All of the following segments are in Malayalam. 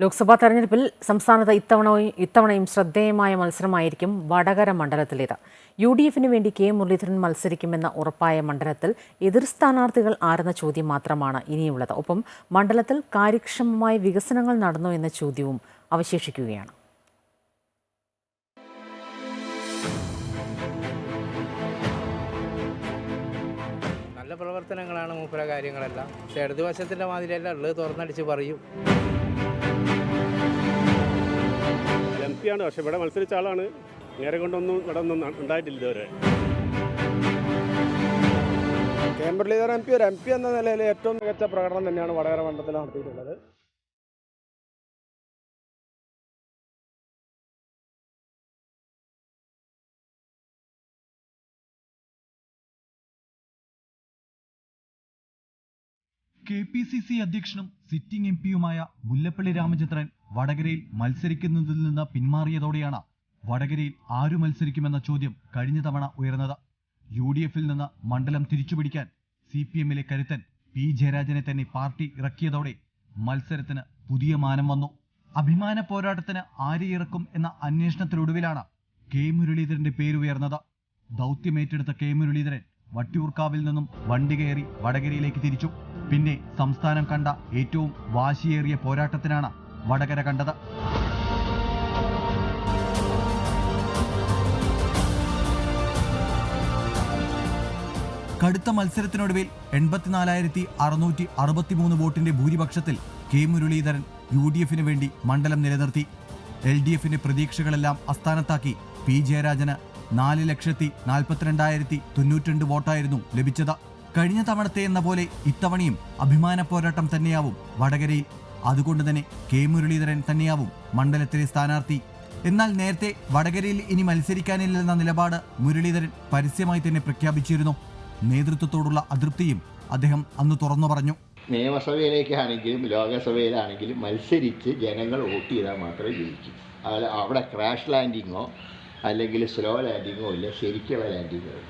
ലോക്സഭാ തെരഞ്ഞെടുപ്പിൽ സംസ്ഥാനത്ത് ഇത്തവണയും ഇത്തവണയും ശ്രദ്ധേയമായ മത്സരമായിരിക്കും വടകര മണ്ഡലത്തിലേത്. യു ഡി എഫിന് വേണ്ടി കെ മുരളീധരൻ മത്സരിക്കുമെന്ന ഉറപ്പായ മണ്ഡലത്തിൽ എതിർ സ്ഥാനാർത്ഥികൾ ആരെന്ന ചോദ്യം മാത്രമാണ് ഇനിയുള്ളത്. ഒപ്പം മണ്ഡലത്തിൽ കാര്യക്ഷമമായ വികസനങ്ങൾ നടന്നു എന്ന ചോദ്യവും അവശേഷിക്കുകയാണ്. നല്ല പ്രവർത്തനങ്ങളാണ് മൂപ്പര കാര്യങ്ങളെല്ലാം. പക്ഷേ ഇടതുവശത്തിന്റെ മാതിരിയല്ല. ഉള്ളത് തുറന്നടിച്ച് പറയും. എം ആണ് പക്ഷെ ഇവിടെ മത്സരിച്ച ആളാണ്. നേരെ കൊണ്ടൊന്നും ഇവിടെ ഒന്നും ഉണ്ടായിട്ടില്ല ഇതുവരെ. കെ മുരളീധരൻ എം പി ഒരു എം പി എന്ന നിലയിൽ ഏറ്റവും മികച്ച പ്രകടനം തന്നെയാണ് വടകര മണ്ഡലത്തിൽ നടത്തിയിട്ടുള്ളത്. കെ പി സി സി അധ്യക്ഷനും സിറ്റിംഗ് എം പിയുമായ മുല്ലപ്പള്ളി രാമചന്ദ്രൻ വടകരയിൽ മത്സരിക്കുന്നതിൽ നിന്ന് പിന്മാറിയതോടെയാണ് വടകരയിൽ ആരു മത്സരിക്കുമെന്ന ചോദ്യം കഴിഞ്ഞ തവണ ഉയർന്നത്. യു ഡി എഫിൽ നിന്ന് മണ്ഡലം തിരിച്ചുപിടിക്കാൻ സി പി എമ്മിലെ കരുത്തൻ പി ജയരാജനെ തന്നെ പാർട്ടി ഇറക്കിയതോടെ മത്സരത്തിന് പുതിയ മാനം വന്നു. അഭിമാന പോരാട്ടത്തിന് ആരെ ഇറക്കും എന്ന അന്വേഷണത്തിനൊടുവിലാണ് കെ മുരളീധരന്റെ പേരുയർന്നത് ദൗത്യമേറ്റെടുത്ത കെ മുരളീധരൻ വട്ടിയൂർക്കാവിൽ നിന്നും വണ്ടി കയറി വടകരയിലേക്ക് തിരിച്ചു. പിന്നെ സംസ്ഥാനം കണ്ട ഏറ്റവും വാശിയേറിയ പോരാട്ടത്തിനാണ് വടകര കണ്ടത്. കടുത്ത മത്സരത്തിനൊടുവിൽ എൺപത്തിനാലായിരത്തി അറുന്നൂറ്റി അറുപത്തിമൂന്ന് വോട്ടിന്റെ ഭൂരിപക്ഷത്തിൽ കെ മുരളീധരൻ യു ഡി എഫിന് വേണ്ടി മണ്ഡലം നിലനിർത്തി. എൽ ഡി എഫിന്റെ പ്രതീക്ഷകളെല്ലാം അസ്ഥാനത്താക്കി. പി ജയരാജന് നാല് ലക്ഷത്തി നാൽപ്പത്തിരണ്ടായിരത്തി തൊണ്ണൂറ്റിരണ്ട് വോട്ടായിരുന്നു ലഭിച്ചത്. കഴിഞ്ഞ തവണത്തെ എന്ന പോലെ ഇത്തവണയും അഭിമാന പോരാട്ടം തന്നെയാവും വടകരയിൽ. അതുകൊണ്ട് തന്നെ കെ മുരളീധരൻ തന്നെയാവും മണ്ഡലത്തിലെ സ്ഥാനാർത്ഥി. എന്നാൽ നേരത്തെ വടകരയിൽ ഇനി മത്സരിക്കാനില്ലെന്ന നിലപാട് മുരളീധരൻ പരസ്യമായി തന്നെ പ്രഖ്യാപിച്ചിരുന്നു. നേതൃത്വത്തോടുള്ള അതൃപ്തിയും അദ്ദേഹം അന്ന് തുറന്നു പറഞ്ഞു. നിയമസഭയിലേക്കാണെങ്കിലും ലോകസഭയിലാണെങ്കിലും മത്സരിച്ച് ജനങ്ങൾ വോട്ട് ചെയ്താൽ മാത്രമേ ജയിക്കൂ. അത് അവിടെ ക്രാഷ് ലാൻഡിങ്ങോ അല്ലെങ്കിൽ സ്ലോ ലാൻഡിങ്ങോ ഇല്ല ശരിക്കുള്ള ലാൻഡിങ്ങോ ഇല്ല.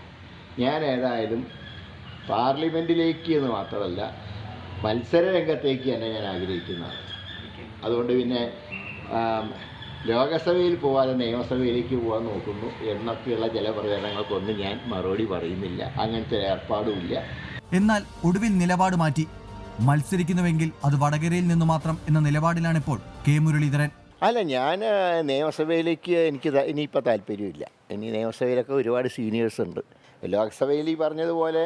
ഞാൻ ഏതായാലും പാർലമെന്റിലേക്ക് എന്ന് മാത്രമല്ല മത്സര രംഗത്തേക്ക് തന്നെ ഞാൻ ആഗ്രഹിക്കുന്നതാണ്. അതുകൊണ്ട് പിന്നെ ലോകസഭയിൽ പോവാതെ നിയമസഭയിലേക്ക് പോകാൻ നോക്കുന്നു എന്നൊക്കെയുള്ള ചില പ്രചരണങ്ങൾക്കൊന്നും ഞാൻ മറുപടി പറയുന്നില്ല. അങ്ങനത്തെ ഏർപ്പാടുമില്ല എന്നാൽ ഒടുവിൽ നിലപാട് മാറ്റി. മത്സരിക്കുന്നുവെങ്കിൽ അത് വടകരയിൽ നിന്ന് മാത്രം എന്ന നിലപാടിലാണിപ്പോൾ കെ മുരളീധരൻ. അല്ല ഞാൻ നിയമസഭയിലേക്ക് എനിക്ക് ഇനിയിപ്പോൾ താല്പര്യമില്ല. ഇനി നിയമസഭയിലൊക്കെ ഒരുപാട് സീനിയേഴ്സ് ഉണ്ട്. ലോക്സഭയിൽ ഈ പറഞ്ഞതുപോലെ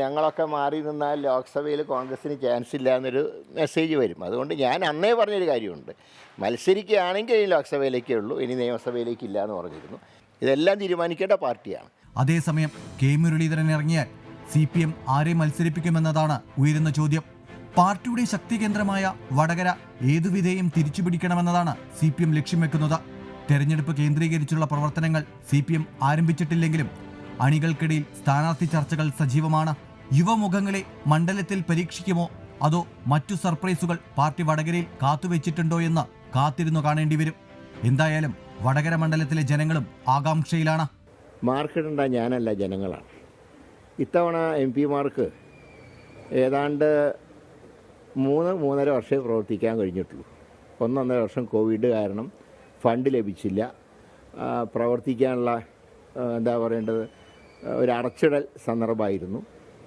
ഞങ്ങളൊക്കെ മാറി നിന്നാൽ ലോക്സഭയിൽ കോൺഗ്രസിന് ചാൻസ് ഇല്ല എന്നൊരു മെസ്സേജ് വരും. അതുകൊണ്ട് ഞാൻ അന്നേ പറഞ്ഞൊരു കാര്യമുണ്ട്. മത്സരിക്കുകയാണെങ്കിൽ ഇനി ലോക്സഭയിലേക്കേ ഉള്ളൂ. ഇനി നിയമസഭയിലേക്ക് ഇല്ല എന്ന് പറഞ്ഞിരുന്നു. ഇതെല്ലാം തീരുമാനിക്കേണ്ട പാർട്ടിയാണ്. അതേസമയം കെ മുരളീധരൻ ഇറങ്ങിയാൽ സി പി എം ആരെ മത്സരിപ്പിക്കുമെന്നതാണ് ഉയരുന്ന ചോദ്യം. പാർട്ടിയുടെ ശക്തി കേന്ദ്രമായ വടകര ഏതുവിധേയം തിരിച്ചുപിടിക്കണമെന്നതാണ് സി പി എം ലക്ഷ്യം വെക്കുന്നത്. തെരഞ്ഞെടുപ്പ് കേന്ദ്രീകരിച്ചുള്ള പ്രവർത്തനങ്ങൾ സി പി എം ആരംഭിച്ചിട്ടില്ലെങ്കിലും അണികൾക്കിടയിൽ സ്ഥാനാർത്ഥി ചർച്ചകൾ സജീവമാണ്. യുവമുഖങ്ങളെ മണ്ഡലത്തിൽ പരീക്ഷിക്കുമോ? അതോ മറ്റു സർപ്രൈസുകൾ പാർട്ടി വടകരയിൽ കാത്തുവെച്ചിട്ടുണ്ടോ എന്ന് കാത്തിരുന്നു കാണേണ്ടി വരും. എന്തായാലും വടകര മണ്ഡലത്തിലെ ജനങ്ങളും ആകാംക്ഷയിലാണ്. മാർക്കിടേണ്ട ഞാനല്ല ജനങ്ങളാണ്. ഇത്തവണ എം പിമാർക്ക് ഏതാണ്ട് മൂന്ന് മൂന്നര വർഷമേ പ്രവർത്തിക്കാൻ കഴിഞ്ഞിട്ടുള്ളൂ. ഒന്നൊന്നര വർഷം കോവിഡ് കാരണം ഫണ്ട് ലഭിച്ചില്ല. പ്രവർത്തിക്കാനുള്ള എന്താ പറയേണ്ടത് ഒരു അടച്ചിടൽ സന്ദർഭമായിരുന്നു.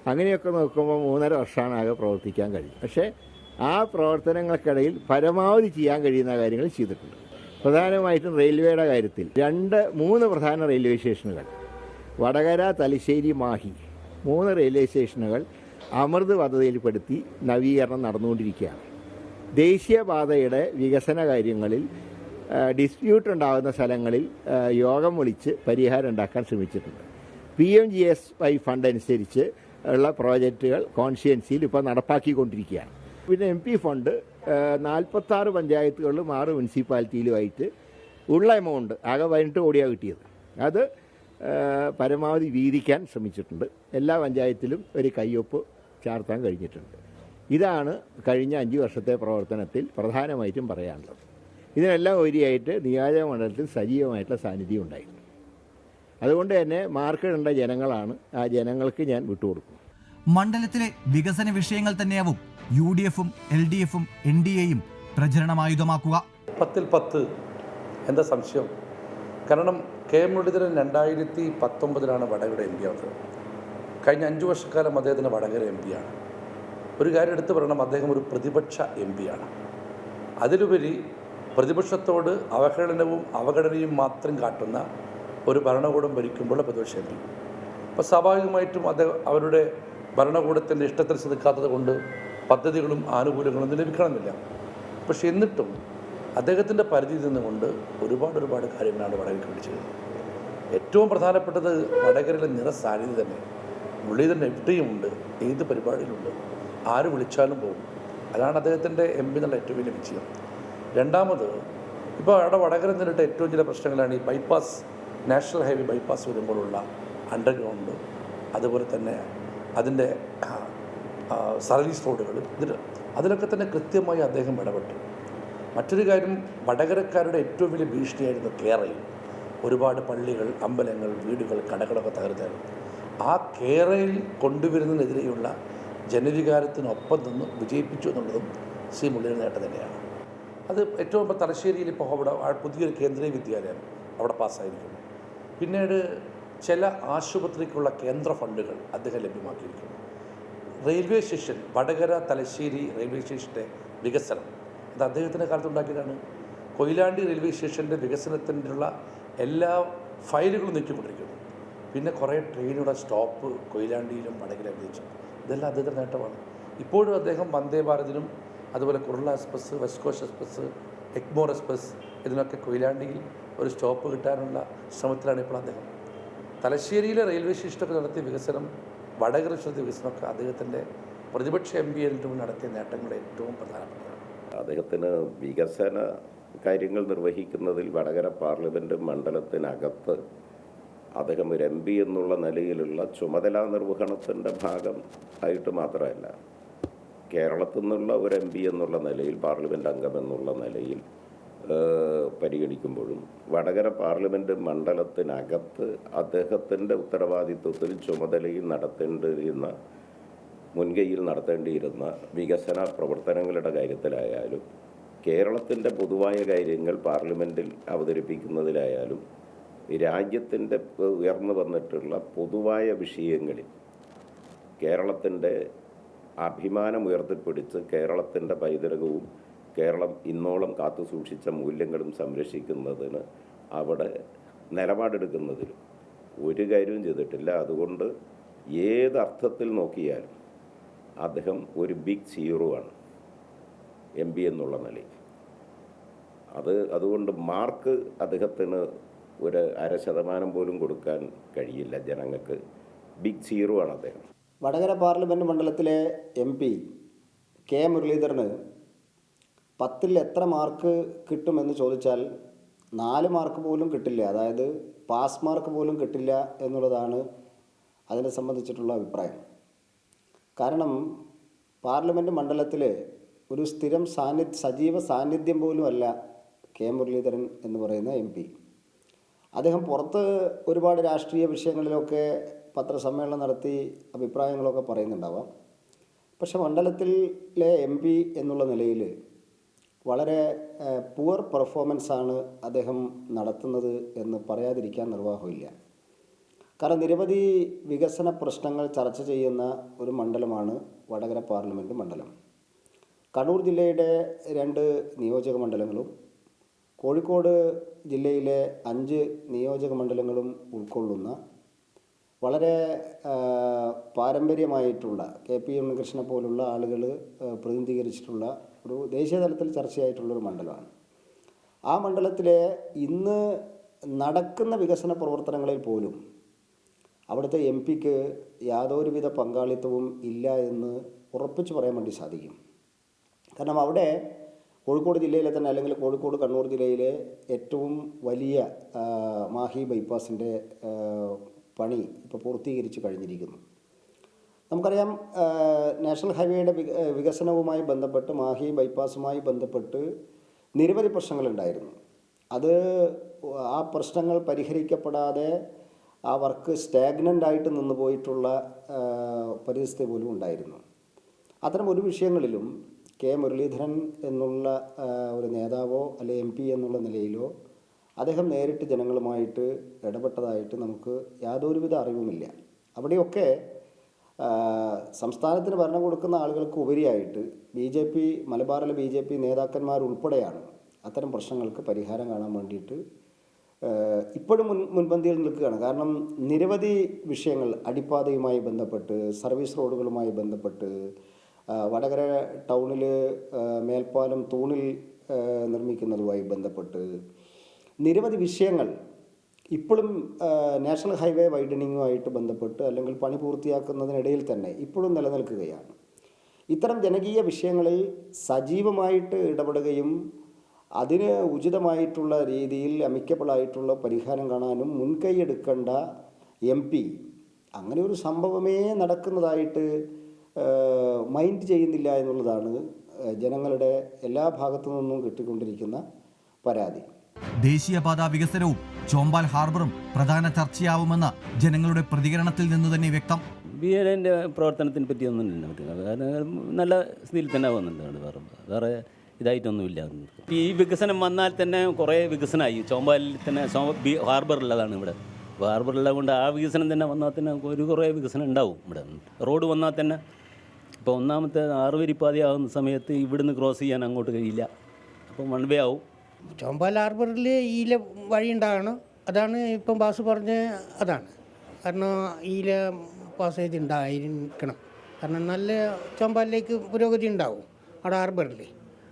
അങ്ങനെയൊക്കെ നോക്കുമ്പോൾ മൂന്നര വർഷമാണ് ആകെ പ്രവർത്തിക്കാൻ കഴിയും പക്ഷേ ആ പ്രവർത്തനങ്ങൾക്കിടയിൽ പരമാവധി ചെയ്യാൻ കഴിയുന്ന കാര്യങ്ങൾ ചെയ്തിട്ടുണ്ട്. പ്രധാനമായിട്ടും റെയിൽവേയുടെ കാര്യത്തിൽ രണ്ട് മൂന്ന് പ്രധാന റെയിൽവേ സ്റ്റേഷനുകൾ വടകര തലശ്ശേരി മാഹി മൂന്ന് റെയിൽവേ സ്റ്റേഷനുകൾ അമൃത് പദ്ധതിയിൽപ്പെടുത്തി നവീകരണം നടന്നുകൊണ്ടിരിക്കുകയാണ്. ദേശീയപാതയുടെ വികസന കാര്യങ്ങളിൽ ഡിസ്പ്യൂട്ട് ഉണ്ടാകുന്ന സ്ഥലങ്ങളിൽ യോഗം വിളിച്ച് പരിഹാരം ഉണ്ടാക്കാൻ ശ്രമിച്ചിട്ടുണ്ട്. P M G S Y fund അനുസരിച്ച് ഉള്ള പ്രോജക്റ്റുകൾ കോൺസ്റ്റിറ്റ്യൻസിയിൽ ഇപ്പോൾ നടപ്പാക്കിക്കൊണ്ടിരിക്കുകയാണ്. പിന്നെ എം പി ഫണ്ട് നാൽപ്പത്താറ് പഞ്ചായത്തുകളിലും ആറ് മുനിസിപ്പാലിറ്റിയിലുമായിട്ട് ഉള്ള എമൗണ്ട് ആകെ പതിനെട്ട് കോടിയാണ് കിട്ടിയത്. അത് പരമാവധി വീതിക്കാൻ ശ്രമിച്ചിട്ടുണ്ട്. എല്ലാ പഞ്ചായത്തിലും ഒരു കയ്യൊപ്പ് ചാർത്താൻ കഴിഞ്ഞിട്ടുണ്ട്. ഇതാണ് കഴിഞ്ഞ അഞ്ച് വർഷത്തെ പ്രവർത്തനത്തിൽ പ്രധാനമായിട്ടും പറയാനുള്ളത്. ഇതിനെല്ലാം ഉപരിയായിട്ട് നിയോജക മണ്ഡലത്തിൽ സജീവമായിട്ടുള്ള സാന്നിധ്യം ഉണ്ടായിരുന്നു. അതുകൊണ്ട് തന്നെ മാർക്കിടേണ്ട ജനങ്ങളാണ് ആ ജനങ്ങൾക്ക് ഞാൻ വിട്ടുകൊടുക്കും. മണ്ഡലത്തിലെ വികസന വിഷയങ്ങൾ തന്നെയാവും യു ഡി എഫും എൽ ഡി എഫും എൻ ഡി എയും പ്രചരണമായുധമാക്കുക. പത്തിൽ പത്ത് എന്താ സംശയം? കാരണം കെ മുരളീധരൻ രണ്ടായിരത്തി പത്തൊമ്പതിലാണ് വടകര എം പി ആവുന്നത്. കഴിഞ്ഞ അഞ്ച് വർഷക്കാലം അദ്ദേഹത്തിന് വടകര എം പിയാണ്. ഒരു കാര്യം എടുത്തു പറയണം അദ്ദേഹം ഒരു പ്രതിപക്ഷ എം പിയാണ്. അതിലുപരി പ്രതിപക്ഷത്തോട് അവഹേളനവും അവഗണനയും മാത്രം കാട്ടുന്ന ഒരു ഭരണകൂടം ഭരിക്കുമ്പോൾ പ്രതിപക്ഷ എം പി. അപ്പോൾ സ്വാഭാവികമായിട്ടും അദ്ദേഹം അവരുടെ ഭരണകൂടത്തിന്റെ ഇഷ്ടത്തിൽ സിദ്ധിക്കാത്തത് കൊണ്ട് പദ്ധതികളും ആനുകൂല്യങ്ങളും ഒന്നും ലഭിക്കണമെന്നില്ല. പക്ഷെ എന്നിട്ടും അദ്ദേഹത്തിന്റെ പരിധിയിൽ നിന്നുകൊണ്ട് ഒരുപാട് ഒരുപാട് കാര്യങ്ങളാണ് വടകരയ്ക്ക് ചെയ്തത് ഏറ്റവും പ്രധാനപ്പെട്ടത് വടകരയിലെ നിറസാന്നിധ്യം തന്നെ. മുരളീധരൻ എവിടെയുമുണ്ട് ഏത് പരിപാടിയിലുണ്ട് ആര് വിളിച്ചാലും പോകും. അതാണ് അദ്ദേഹത്തിന്റെ എം പി എന്നുള്ള ഏറ്റവും വലിയ വിജയം. രണ്ടാമത് ഇപ്പോൾ അവിടെ വടകര നേരിട്ട ഏറ്റവും ചില പ്രശ്നങ്ങളാണ് ഈ ബൈപ്പാസ് നാഷണൽ ഹൈവേ ബൈപ്പാസ് വരുമ്പോഴുള്ള അണ്ടർഗ്രൗണ്ട് അതുപോലെ തന്നെ അതിന്റെ സർവീസ് റോഡുകൾ ഇതിൽ അതിലൊക്കെ തന്നെ കൃത്യമായി അദ്ദേഹം ഇടപെട്ടു. മറ്റൊരു കാര്യം വടകരക്കാരുടെ ഏറ്റവും വലിയ ഭീഷണിയായിരുന്നു കേരളയിൽ ഒരുപാട് പള്ളികൾ അമ്പലങ്ങൾ വീടുകൾ കടകളൊക്കെ തകർത്തായിരുന്നു. ആ കേരയിൽ കൊണ്ടുവരുന്നതിനെതിരെയുള്ള ജനവികാരത്തിനൊപ്പം നിന്ന് വിജയിപ്പിച്ചു എന്നുള്ളതും സി മുള്ളിയുടെ നേട്ടം തന്നെയാണ്. അത് ഏറ്റവും ഇപ്പോൾ തലശ്ശേരിയിൽ ഇപ്പോൾ അവിടെ പുതിയൊരു കേന്ദ്രീയ വിദ്യാലയം അവിടെ പാസ്സായിരിക്കുന്നു. പിന്നീട് ചില ആശുപത്രിക്കുള്ള കേന്ദ്ര ഫണ്ടുകൾ അദ്ദേഹം ലഭ്യമാക്കിയിരിക്കുന്നു. Railway station Vadakara Thalassery railway സ്റ്റേഷന്റെ വികസനം. അത് അദ്ദേഹത്തിന്റെ കാലത്ത് ഉണ്ടാക്കിയതാണ് കൊയിലാണ്ടി റെയിൽവേ സ്റ്റേഷന്റെ വികസനത്തിനുള്ള എല്ലാ ഫയലുകളും നീക്കിക്കൊണ്ടിരിക്കുന്നു. പിന്നെ കുറേ ട്രെയിനുകളുടെ സ്റ്റോപ്പ് കൊയിലാണ്ടിയിലും വടകിലും വെച്ചു. ഇതെല്ലാം അദ്ദേഹത്തിന്റെ നേട്ടമാണ്. ഇപ്പോഴും അദ്ദേഹം വന്ദേ ഭാരതിനും അതുപോലെ Kurla express west coast express Egmore express ഇതിനൊക്കെ കൊയിലാണ്ടിയിൽ ഒരു സ്റ്റോപ്പ് കിട്ടാനുള്ള ശ്രമത്തിലാണ് ഇപ്പോൾ അദ്ദേഹം. തലശ്ശേരിയിലെ റെയിൽവേ സ്റ്റേഷനൊക്കെ നടത്തിയ വികസനം വടകര നടത്തിയ വികസനമൊക്കെ അദ്ദേഹത്തിന്റെ പ്രതിപക്ഷ എം പി ആയിട്ട് നടത്തിയ നേട്ടങ്ങളുടെ ഏറ്റവും പ്രധാനപ്പെട്ടതാണ്. അദ്ദേഹത്തിന് വികസന കാര്യങ്ങൾ നിർവഹിക്കുന്നതിൽ വടകര പാർലമെന്റ് മണ്ഡലത്തിനകത്ത് അദ്ദേഹം ഒരു എം പി എന്നുള്ള നിലയിലുള്ള ചുമതല നിർവഹണത്തിന്റെ ഭാഗം ആയിട്ട് മാത്രമല്ല കേരളത്തിൽ നിന്നുള്ള ഒരു എം പി എന്നുള്ള നിലയിൽ പാർലമെന്റ് അംഗം എന്നുള്ള നിലയിൽ പരിഗണിക്കുമ്പോഴും വടകര പാർലമെന്റ് മണ്ഡലത്തിനകത്ത് അദ്ദേഹത്തിന്റെ ഉത്തരവാദിത്വത്തിൽ ചുമതലയിൽ നടത്തേണ്ടിയിരുന്ന മുൻകൈയിൽ നടത്തേണ്ടിയിരുന്ന വികസന പ്രവർത്തനങ്ങളുടെ കാര്യത്തിലായാലും കേരളത്തിന്റെ പൊതുവായ കാര്യങ്ങൾ പാർലമെന്റിൽ അവതരിപ്പിക്കുന്നതിലായാലും രാജ്യത്തിന്റെ ഉയർന്നു വന്നിട്ടുള്ള പൊതുവായ വിഷയങ്ങളിൽ കേരളത്തിന്റെ അഭിമാനം ഉയർത്തിപ്പിടിച്ച് കേരളത്തിന്റെ പൈതൃകവും കേരളം ഇന്നോളം കാത്തു സൂക്ഷിച്ച മൂല്യങ്ങളും സംരക്ഷിക്കുന്നതിന് അവിടെ നിലപാടെടുക്കുന്നതിലും ഒരു കാര്യവും ചെയ്തിട്ടില്ല. അതുകൊണ്ട് ഏത് അർത്ഥത്തിൽ നോക്കിയാലും അദ്ദേഹം ഒരു ബിഗ് സീറോ ആണ് എം പി എന്നുള്ള നിലയിൽ. അത് അതുകൊണ്ട് മാർക്ക് അദ്ദേഹത്തിന് ഒരു അര ശതമാനം പോലും കൊടുക്കാൻ കഴിയില്ല ജനങ്ങൾക്ക്. ബിഗ് സീറോ ആണ് അദ്ദേഹം. വടകര പാർലമെന്റ് മണ്ഡലത്തിലെ എം പി കെ മുരളീധരന് പത്തിൽ എത്ര മാർക്ക് കിട്ടുമെന്ന് ചോദിച്ചാൽ നാല് മാർക്ക് പോലും കിട്ടില്ല. അതായത് പാസ് മാർക്ക് പോലും കിട്ടില്ല എന്നുള്ളതാണ് അതിനെ സംബന്ധിച്ചിട്ടുള്ള അഭിപ്രായം. കാരണം പാർലമെന്റ് മണ്ഡലത്തിൽ ഒരു സ്ഥിരം സാന്നിധ്യ സജീവ സാന്നിധ്യം പോലും അല്ല കെ മുരളീധരൻ എന്ന് പറയുന്ന എം പി അദ്ദേഹം പുറത്ത് ഒരുപാട് രാഷ്ട്രീയ വിഷയങ്ങളിലൊക്കെ പത്രസമ്മേളനം നടത്തി അഭിപ്രായങ്ങളൊക്കെ പറയുന്നുണ്ടാവാം. പക്ഷെ മണ്ഡലത്തിലെ എം പി എന്നുള്ള നിലയിൽ വളരെ പുവർ പെർഫോമൻസ് ആണ് അദ്ദേഹം നടത്തുന്നത് എന്ന് പറയാതിരിക്കാൻ നിർവാഹമില്ല. കാരണം നിരവധി വികസന പ്രശ്നങ്ങൾ ചർച്ച ചെയ്യുന്ന ഒരു മണ്ഡലമാണ് വടകര പാർലമെന്റ് മണ്ഡലം. കണ്ണൂർ ജില്ലയുടെ രണ്ട് നിയോജക മണ്ഡലങ്ങളും കോഴിക്കോട് ജില്ലയിലെ അഞ്ച് നിയോജക മണ്ഡലങ്ങളും ഉൾക്കൊള്ളുന്ന വളരെ പാരമ്പര്യമായിട്ടുള്ള കെ പി ഉണ്ണികൃഷ്ണനെ പോലുള്ള ആളുകൾ പ്രതിനിധീകരിച്ചിട്ടുള്ള ഒരു ദേശീയ തലത്തിൽ ചർച്ചയായിട്ടുള്ളൊരു മണ്ഡലമാണ്. ആ മണ്ഡലത്തിലെ ഇന്ന് നടക്കുന്ന വികസന പ്രവർത്തനങ്ങളിൽ പോലും അവിടുത്തെ എം പിക്ക് യാതൊരുവിധ പങ്കാളിത്തവും ഇല്ല എന്ന് ഉറപ്പിച്ച് പറയാൻ വേണ്ടി സാധിക്കും. കാരണം അവിടെ കോഴിക്കോട് ജില്ലയിലെ തന്നെ അല്ലെങ്കിൽ കോഴിക്കോട് കണ്ണൂർ ജില്ലയിലെ ഏറ്റവും വലിയ മാഹി ബൈപ്പാസിന്റെ പണി ഇപ്പോൾ പൂർത്തീകരിച്ച് കഴിഞ്ഞിരിക്കുന്നു. നമുക്കറിയാം നാഷണൽ ഹൈവേയുടെ വികസനവുമായി ബന്ധപ്പെട്ട് മാഹി ബൈപ്പാസുമായി ബന്ധപ്പെട്ട് നിരവധി പ്രശ്നങ്ങളുണ്ടായിരുന്നു. അത് ആ പ്രശ്നങ്ങൾ പരിഹരിക്കപ്പെടാതെ ആ വർക്ക് സ്റ്റാഗ്നന്റ് ആയിട്ട് നിന്ന് പോയിട്ടുള്ള പരിസ്ഥിതി പോലും ഉണ്ടായിരുന്നു. അത്തരം ഒരു വിഷയങ്ങളിലും കെ മുരളീധരൻ എന്നുള്ള ഒരു നേതാവോ അല്ലെ എം പി എന്നുള്ള നിലയിലോ അദ്ദേഹം നേരിട്ട് ജനങ്ങളുമായിട്ട് ഇടപെട്ടതായിട്ട് നമുക്ക് യാതൊരുവിധ അറിവുമില്ല. അവിടെയൊക്കെ സംസ്ഥാനത്തിന് ഭരണം കൊടുക്കുന്ന ആളുകൾക്ക് ഉപരിയായിട്ട് ബി ജെ പി മലബാറിലെ ബി ജെ പി നേതാക്കന്മാരുൾപ്പെടെയാണ് അത്തരം പ്രശ്നങ്ങൾക്ക് പരിഹാരം കാണാൻ വേണ്ടിയിട്ട് ഇപ്പോഴും മുൻ മുൻപന്തിയിൽ നിൽക്കുകയാണ്. കാരണം നിരവധി വിഷയങ്ങൾ അടിപ്പാതയുമായി ബന്ധപ്പെട്ട് സർവീസ് റോഡുകളുമായി ബന്ധപ്പെട്ട് വടകര ടൗണിൽ മേൽപ്പാലം തൂണിൽ നിർമ്മിക്കുന്നതുമായി ബന്ധപ്പെട്ട് നിരവധി വിഷയങ്ങൾ ഇപ്പോഴും നാഷണൽ ഹൈവേ വൈഡനിങ്ങുമായിട്ട് ബന്ധപ്പെട്ട് അല്ലെങ്കിൽ പണി പൂർത്തിയാക്കുന്നതിനിടയിൽ തന്നെ ഇപ്പോഴും നിലനിൽക്കുകയാണ്. ഇത്തരം ജനകീയ വിഷയങ്ങളിൽ സജീവമായിട്ട് ഇടപെടുകയും അതിന് ഉചിതമായിട്ടുള്ള രീതിയിൽ അമിക്കബിളായിട്ടുള്ള പരിഹാരം കാണാനും മുൻകൈ എം പി. അങ്ങനെ ഒരു സംഭവമേ നടക്കുന്നതായിട്ട് മൈൻഡ് ചെയ്യുന്നില്ല എന്നുള്ളതാണ് ജനങ്ങളുടെ എല്ലാ ഭാഗത്തു നിന്നും കിട്ടിക്കൊണ്ടിരിക്കുന്ന പരാതി. ദേശീയപാത വികസനവും ചോമ്പാൽ ഹാർബറും പ്രധാന ചർച്ചയാവുമെന്ന് ജനങ്ങളുടെ പ്രതികരണത്തിൽ നിന്ന് തന്നെ വ്യക്തം. ബി എല്ലിന്റെ പ്രവർത്തനത്തിനെ പറ്റിയൊന്നും ഇല്ല പറ്റില്ല കാരണം നല്ല സ്ഥിതിയിൽ തന്നെ വന്നിട്ടുണ്ട് അവിടെ വേറെ. വേറെ ഇതായിട്ടൊന്നുമില്ല. ഈ വികസനം വന്നാൽ തന്നെ കുറേ വികസനമായി. ചോമ്പാലിൽ തന്നെ ഹാർബറുള്ളതാണ് ഇവിടെ. ഹാർബർ ഹാർബറുള്ളത് കൊണ്ട് ആ വികസനം തന്നെ വന്നാൽ തന്നെ ഒരു കുറേ വികസനം ഉണ്ടാവും ഇവിടെ. റോഡ് വന്നാൽ തന്നെ ഇപ്പോൾ ഒന്നാമത്തെ ആറുവരിപ്പാതി ആകുന്ന സമയത്ത് ഇവിടുന്ന് ക്രോസ് ചെയ്യാൻ അങ്ങോട്ട് കഴിയില്ല. അപ്പം വൺ വേ ആവും. ചോമ്പാൽ ഹാർബറിൽ ഈല വഴി ഉണ്ടാകണം. അതാണ് ഇപ്പം ബാസ് പറഞ്ഞ അതാണ്. കാരണം ഈല പാസേജ് ഉണ്ടായിരിക്കണം. കാരണം നല്ല ചോമ്പാലിലേക്ക് പുരോഗതി ഉണ്ടാവും അവിടെ ഹാർബറിൽ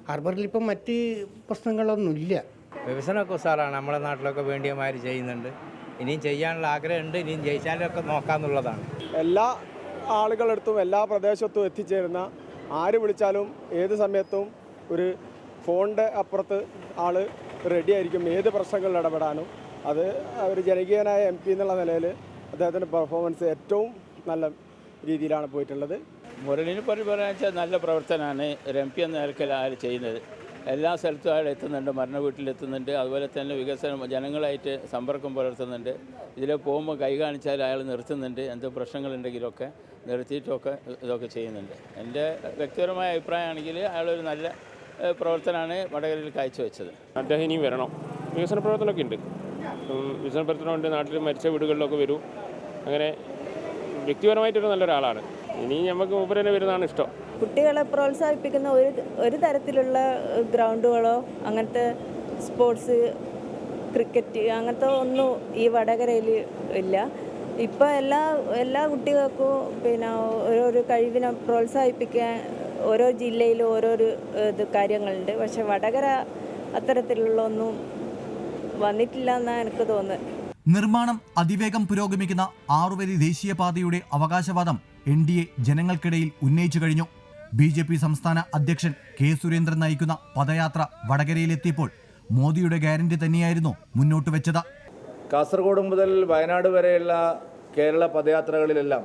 ഹാർബറിൽ ഇപ്പം മറ്റ് പ്രശ്നങ്ങളൊന്നുമില്ല. വികസനമൊക്കെ സാറാണ് നമ്മുടെ നാട്ടിലൊക്കെ വേണ്ടിയമാര് ചെയ്യുന്നുണ്ട്. ഇനിയും ചെയ്യാനുള്ള ആഗ്രഹമുണ്ട്. ഇനിയും ജയിച്ചാലൊക്കെ നോക്കാമെന്നുള്ളതാണ് എല്ലാ ആളുകളെടുത്തും എല്ലാ പ്രദേശത്തും എത്തിച്ചേരുന്ന ആര് വിളിച്ചാലും ഏത് സമയത്തും ഒരു ഫോണിന്റെ അപ്പുറത്ത് ആൾ റെഡി ആയിരിക്കും. ഏത് പ്രശ്നങ്ങളിൽ ഇടപെടാനും. അത് ഒരു ജനകീയനായ എം പി എന്നുള്ള നിലയിൽ അദ്ദേഹത്തിന്റെ പെർഫോമൻസ് ഏറ്റവും നല്ല രീതിയിലാണ് പോയിട്ടുള്ളത്. മുരളിനെ വെച്ചാൽ നല്ല പ്രവർത്തനമാണ്. ഒരു എം പി എന്ന നിലയ്ക്ക് ആര് ചെയ്യുന്നത്? എല്ലാ സ്ഥലത്തും അയാൾ എത്തുന്നുണ്ട്. മരണ വീട്ടിലെത്തുന്നുണ്ട് അതുപോലെ തന്നെ വികസനം ജനങ്ങളായിട്ട് സമ്പർക്കം പുലർത്തുന്നുണ്ട്. ഇതിൽ പോകുമ്പോൾ കൈ കാണിച്ചാൽ അയാൾ നിർത്തുന്നുണ്ട്. എന്ത് പ്രശ്നങ്ങളുണ്ടെങ്കിലൊക്കെ നിർത്തിയിട്ടൊക്കെ ഇതൊക്കെ ചെയ്യുന്നുണ്ട്. എന്റെ വ്യക്തിപരമായ അഭിപ്രായമാണെങ്കിൽ അയാളൊരു നല്ല പ്രവർത്തനമാണ് വടകരയിൽ കാഴ്ചവെച്ചത്. അദ്ദേഹം ഇനിയും വരണം. വികസന പ്രവർത്തനമൊക്കെ ഉണ്ട്. വികസന പ്രവർത്തനമുണ്ട് നാട്ടിൽ മരിച്ച വീടുകളിലൊക്കെ വരും. അങ്ങനെ വ്യക്തിപരമായിട്ടൊരു നല്ലൊരാളാണ്. ഇനി നമുക്ക് മൂപ്പര് തന്നെ വരുന്നതാണ് ഇഷ്ടം. കുട്ടികളെ പ്രോത്സാഹിപ്പിക്കുന്ന ഒരു ഒരു തരത്തിലുള്ള ഗ്രൗണ്ടുകളോ അങ്ങനത്തെ സ്പോർട്സ് ക്രിക്കറ്റ് അങ്ങനത്തെ ഒന്നും ഈ വടകരയിൽ ഇല്ല. ഇപ്പോൾ എല്ലാ എല്ലാ കുട്ടികൾക്കും പിന്നെ ഓരോരോ കഴിവിനെ പ്രോത്സാഹിപ്പിക്കാൻ ഓരോ ജില്ലയിലും ഓരോരോ ഇത് കാര്യങ്ങളുണ്ട്. പക്ഷെ വടകര അത്തരത്തിലുള്ള ഒന്നും വന്നിട്ടില്ല എന്നാണ് എനിക്ക് തോന്നുന്നത് നിർമ്മാണം അതിവേഗം പുരോഗമിക്കുന്ന ആറുവരി ദേശീയപാതയുടെ അവകാശവാദം എൻ ഡി എ ജനങ്ങൾക്കിടയിൽ ഉന്നയിച്ചു കഴിഞ്ഞു. ബി ജെ പി സംസ്ഥാന അധ്യക്ഷൻ കെ സുരേന്ദ്രൻ നയിക്കുന്ന പദയാത്ര വടകരയിലെത്തിയപ്പോൾ മോദിയുടെ ഗ്യാരണ്ടി തന്നെയായിരുന്നു മുന്നോട്ട് വെച്ചത്. കാസർഗോഡ് മുതൽ വയനാട് വരെയുള്ള കേരള പദയാത്രകളിലെല്ലാം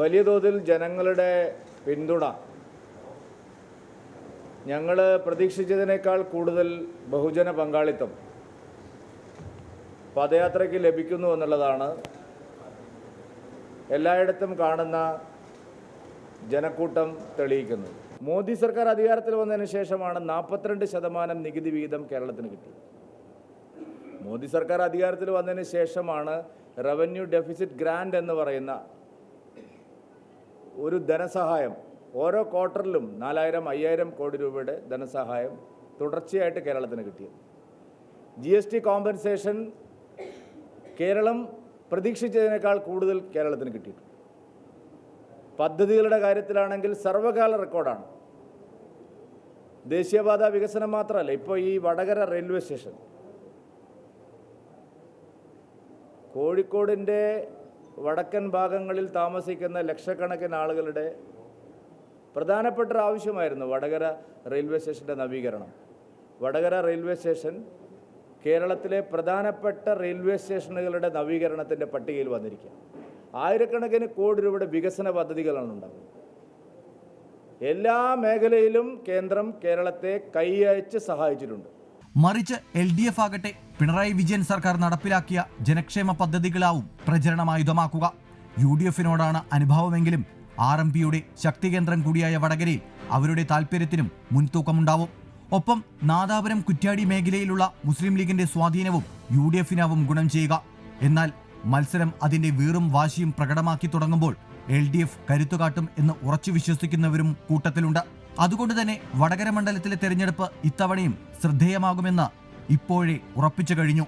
വലിയ തോതിൽ ജനങ്ങളുടെ പിന്തുണ ഞങ്ങൾ പ്രതീക്ഷിച്ചതിനേക്കാൾ കൂടുതൽ ബഹുജന പങ്കാളിത്തം പദയാത്രയ്ക്ക് ലഭിക്കുന്നു എന്നുള്ളതാണ്. എല്ലായിടത്തും കാണുന്ന ജനക്കൂട്ടം തെളിയിക്കുന്നത്. മോദി സർക്കാർ അധികാരത്തിൽ വന്നതിന് ശേഷമാണ് നാൽപ്പത്തിരണ്ട് ശതമാനം നികുതി വിഹിതം കേരളത്തിന് കിട്ടിയത്. മോദി സർക്കാർ അധികാരത്തിൽ വന്നതിന് ശേഷമാണ് റവന്യൂ ഡെഫിസിറ്റ് ഗ്രാൻഡ് എന്ന് പറയുന്ന ഒരു ധനസഹായം. ഓരോ ക്വാർട്ടറിലും നാലായിരം അയ്യായിരം കോടി രൂപയുടെ ധനസഹായം തുടർച്ചയായിട്ട് കേരളത്തിന് കിട്ടിയത്. G S T compensation Kerala പ്രതീക്ഷിച്ചതിനേക്കാൾ കൂടുതൽ കേരളത്തിന് കിട്ടിയിട്ടുണ്ട്. പദ്ധതികളുടെ കാര്യത്തിലാണെങ്കിൽ സർവകാല റെക്കോർഡാണ്. ദേശീയപാത വികസനം മാത്രമല്ല ഇപ്പോൾ ഈ വടകര റെയിൽവേ സ്റ്റേഷൻ കോഴിക്കോടിന്റെ വടക്കൻ ഭാഗങ്ങളിൽ താമസിക്കുന്ന ലക്ഷക്കണക്കിന് ആളുകളുടെ പ്രധാനപ്പെട്ട ആവശ്യമായിരുന്നു വടകര റെയിൽവേ സ്റ്റേഷന്റെ നവീകരണം. വടകര റെയിൽവേ സ്റ്റേഷൻ കേരളത്തിലെ പ്രധാനപ്പെട്ട റെയിൽവേ സ്റ്റേഷനുകളുടെ നവീകരണത്തിന്റെ പട്ടികയിൽ വന്നിരിക്കുക ആയിരക്കണക്കിന് കോടി രൂപയുടെ വികസന പദ്ധതികളാണ് ഉണ്ടാകുന്നത് എല്ലാ മേഖലയിലും കേന്ദ്രം കേരളത്തെ കൈയച്ച് സഹായിച്ചിട്ടുണ്ട്. മറിച്ച് എൽ ഡി എഫ് ആകട്ടെ പിണറായി വിജയൻ സർക്കാർ നടപ്പിലാക്കിയ ജനക്ഷേമ പദ്ധതികളാവും പ്രചരണമായുധമാക്കുക. യു ഡി എഫിനോടാണ് അനുഭാവമെങ്കിലും ആർ എം പിയുടെ ശക്തികേന്ദ്രം കൂടിയായ വടകരയിൽ അവരുടെ താൽപ്പര്യത്തിനും മുൻതൂക്കമുണ്ടാവും. ഒപ്പം നാദാപുരം കുറ്റ്യാടി മേഖലയിലുള്ള മുസ്ലിം ലീഗിന്റെ സ്വാധീനവും യു ഡി എഫിനാവും ഗുണം ചെയ്യുക. എന്നാൽ മത്സരം അതിന്റെ വീറും വാശിയും പ്രകടമാക്കി തുടങ്ങുമ്പോൾ എൽ ഡി എഫ് കരുത്തുകാട്ടും എന്ന് ഉറച്ചു വിശ്വസിക്കുന്നവരും കൂട്ടത്തിലുണ്ട്. അതുകൊണ്ട് തന്നെ വടകര മണ്ഡലത്തിലെ തെരഞ്ഞെടുപ്പ് ഇത്തവണയും ശ്രദ്ധേയമാകുമെന്ന് ഇപ്പോഴേ ഉറപ്പിച്ചു കഴിഞ്ഞു.